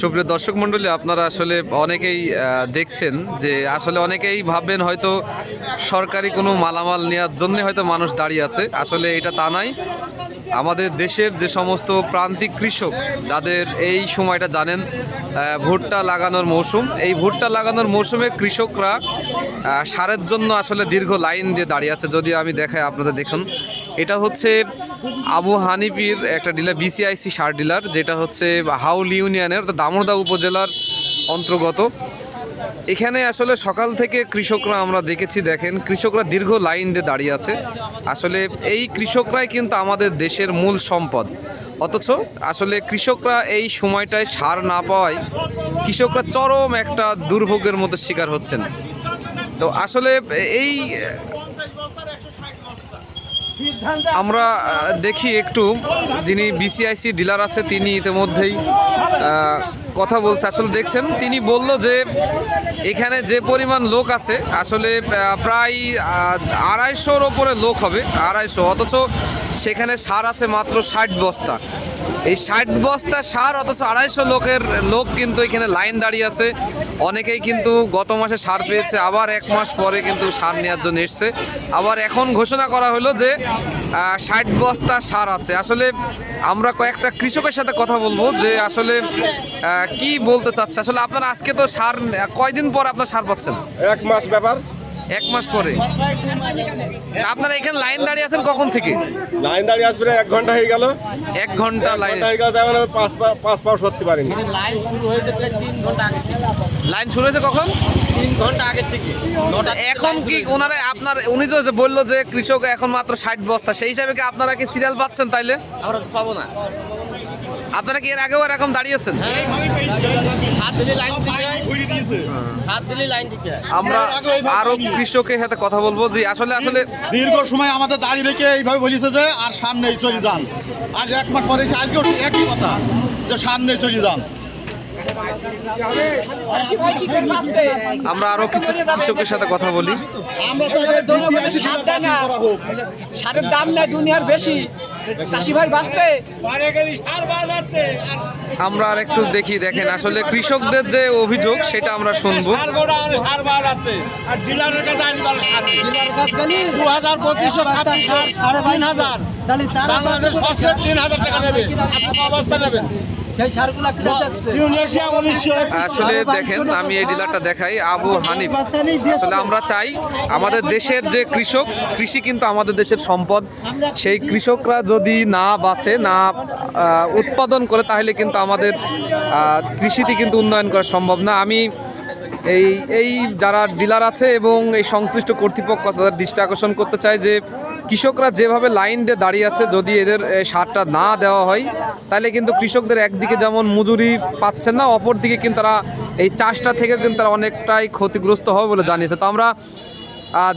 সুপ্রিয় দর্শক মণ্ডলী, আপনারা আসলে অনেকেই দেখছেন যে আসলে অনেকেই ভাববেন হয়তো সরকারি কোনো মালামাল নেওয়ার জন্য হয়তো মানুষ দাঁড়িয়ে আছে। আসলে এটা তা নয়। আমাদের দেশের যে সমস্ত প্রান্তিক কৃষক, যাদের এই সময়টা জানেন ভুট্টা লাগানোর মৌসুম, এই ভুট্টা লাগানোর মৌসুমে কৃষকরা সারের জন্য আসলে দীর্ঘ লাইন দিয়ে দাঁড়িয়ে আছে। যদি আমি দেখাই, আপনাদের দেখুন। এটা হচ্ছে আবু হানিফির একটা ডিলার বিসিআইসি সার ডিলার, যেটা হচ্ছে হাউল ইউনিয়নের অর্থাৎ দামোদা উপজেলার অন্তর্গত। এখানে আসলে সকাল থেকে কৃষকরা আমরা দেখেছি, দেখেন, কৃষকরা দীর্ঘ লাইন দিয়ে দাঁড়িয়ে আছে। আসলে এই কৃষকরাই কিন্তু আমাদের দেশের মূল সম্পদ। অথচ আসলে কৃষকরা এই সময়টায় সার না পাওয়ায় কৃষকরা চরম একটা দুর্ভোগের মতো শিকার হচ্ছেন। তো আসলে এই আমরা দেখি একটু, যিনি বিসিআইসি ডিলার আছে, তিনি ইতিমধ্যেই কথা বলছে। আসলে দেখছেন, তিনি বলল যে, এখানে যে পরিমাণ লোক আছে, আসলে প্রায় আড়াইশোর ওপরে লোক হবে, আড়াইশো, অথচ সেখানে সার আছে মাত্র ষাট বস্তা। এই ষাট বস্তা সার অথচ আড়াইশো লোকের লোক কিন্তু এখানে লাইন দাঁড়িয়ে আছে। অনেকেই কিন্তু গত মাসে সার পেয়েছে, আবার এক মাস পরে কিন্তু সার নেওয়ার জন্য এসছে। আবার এখন ঘোষণা করা হলো যে ষাট বস্তা সার আছে। আসলে আমরা কয়েকটা কৃষকের সাথে কথা বলব যে আসলে কি বলতে চাচ্ছে? আসলে আপনার আজকে তো সার, কয়দিন পর আপনার সার পাচ্ছেন? এক মাস ব্যাপার। এক মাস পরে। আপনারা এখানে লাইন দাঁড়িয়ে আছেন কখন থেকে? লাইন দাঁড়িয়ে আসবে এক ঘণ্টা হয়ে গেল। এক ঘণ্টা লাইন। হয়ে গেল পাঁচ পা পাঁচ পাও সরতে পারিনি। লাইন শুরু হয়েছে প্রায় তিন ঘণ্টা আগে লাইন শুরু হয়েছে কখন তিন ঘণ্টা আগে থেকে। এখন কি ওনারা আপনার উনি তো যে বলল যে কৃষক এখন মাত্র ষাট বস্তা সেই হিসাবে কি আপনারা কি সিরিয়াল পাচ্ছেন তাইলে? আমরা তো পাবো না। আপনারা কি এর আগেও এরকম দাঁড়িয়েছেন সাত আমরা আরও কৃষকের সাথে কথা বলব যে আসলে আসলে দীর্ঘ সময় আমাদের দাঁড়িয়ে রেখে এইভাবে বলেছে যে আর সামনে চলে যান। আজ এক মাস পরে আজকেও একই কথা যে সামনে চলে যান। আমরা আরও কিছু কৃষকের সাথে কথা বলি। না। সারের দাম নাই দুনিয়ার বেশি। আমরা আর একটু দেখি দেখেন আসলে কৃষকদের যে অভিযোগ সেটা আমরা শুনব। তিন হাজার টাকা নেবে অবস্থা আসলে দেখেন আমি এই ডিলারটা দেখাই আবু হানিফ। আসলে আমরা চাই আমাদের দেশের যে কৃষক কৃষি কিন্তু আমাদের দেশের সম্পদ। সেই কৃষকরা যদি না বাঁচে না উৎপাদন করে তাহলে কিন্তু আমাদের কৃষিতে কিন্তু উন্নয়ন করা সম্ভব না। আমি এই এই যারা ডিলার আছে এবং এই সংশ্লিষ্ট কর্তৃপক্ষ তাদের দৃষ্টি আকর্ষণ করতে চাই যে কৃষকরা যেভাবে লাইন দিয়ে দাঁড়িয়ে আছে, যদি এদের সারটা না দেওয়া হয়, তাহলে কিন্তু কৃষকদের একদিকে যেমন মজুরি পাচ্ছেন না অপর দিকে কিন্তু তারা এই চাষটা থেকে কিন্তু তারা অনেকটাই ক্ষতিগ্রস্ত হবে বলে জানিয়েছে। তো আমরা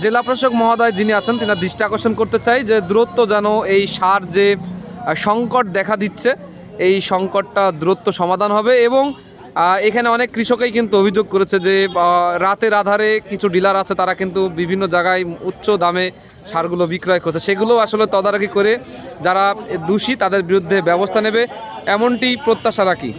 জেলা প্রশাসক মহোদয় যিনি আছেন তিনি দৃষ্টি আকর্ষণ করতে চাই যে দ্রুত যেন এই সার যে সংকট দেখা দিচ্ছে, এই সংকটটা দূরত্ব সমাধান হবে এবং এখানে অনেক কৃষকই কিন্তু অভিযোগ করেছে যে রাতের আধারে কিছু ডিলার আছে, তারা কিন্তু বিভিন্ন জায়গায় উচ্চ দামে সারগুলো বিক্রয় করছে। সেগুলো আসলে তদারকি করে যারা দোষী, তাদের বিরুদ্ধে ব্যবস্থা নেবে। এমনটি প্রত্যাশা রাখি।